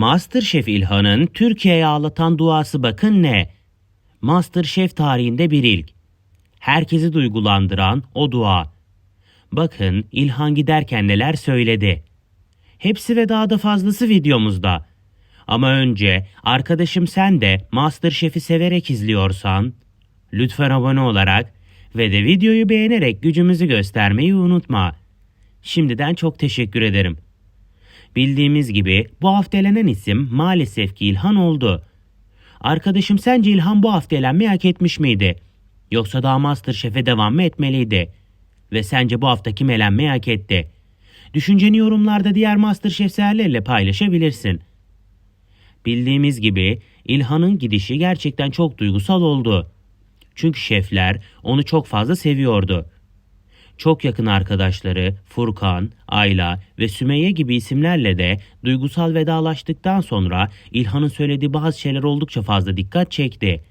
Masterchef İlhan'ın Türkiye'ye ağlatan duası bakın ne? Masterchef tarihinde bir ilk. Herkesi duygulandıran o dua. Bakın İlhan giderken neler söyledi. Hepsi ve daha da fazlası videomuzda. Ama önce arkadaşım sen de Masterchef'i severek izliyorsan lütfen abone olarak ve de videoyu beğenerek gücümüzü göstermeyi unutma. Şimdiden çok teşekkür ederim. Bildiğimiz gibi bu hafta elenen isim maalesef ki İlhan oldu. Arkadaşım sence İlhan bu hafta elenmeyi hak etmiş miydi? Yoksa daha Masterchef'e devam mı etmeliydi? Ve sence bu hafta kim elenmeyi hak etti? Düşünceni yorumlarda diğer Masterchef severlerle paylaşabilirsin. Bildiğimiz gibi İlhan'ın gidişi gerçekten çok duygusal oldu. Çünkü şefler onu çok fazla seviyordu. Çok yakın arkadaşları Furkan, Ayla ve Sümeyye gibi isimlerle de duygusal vedalaştıktan sonra İlhan'ın söylediği bazı şeyler oldukça fazla dikkat çekti.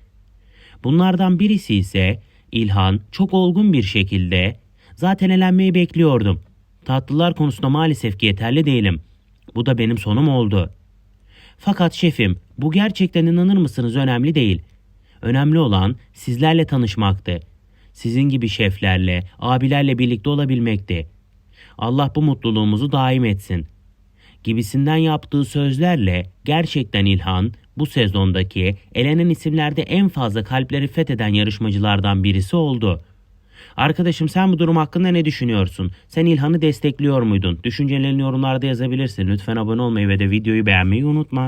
Bunlardan birisi ise İlhan çok olgun bir şekilde zaten elenmeyi bekliyordum. Tatlılar konusunda maalesef ki yeterli değilim. Bu da benim sonum oldu. Fakat şefim bu gerçekten inanır mısınız önemli değil. Önemli olan sizlerle tanışmaktı. Sizin gibi şeflerle, abilerle birlikte olabilmekti. Allah bu mutluluğumuzu daim etsin. Gibisinden yaptığı sözlerle gerçekten İlhan bu sezondaki elenen isimlerde en fazla kalpleri fetheden yarışmacılardan birisi oldu. Arkadaşım sen bu durum hakkında ne düşünüyorsun? Sen İlhan'ı destekliyor muydun? Düşüncelerini yorumlarda yazabilirsin. Lütfen abone olmayı ve de videoyu beğenmeyi unutma.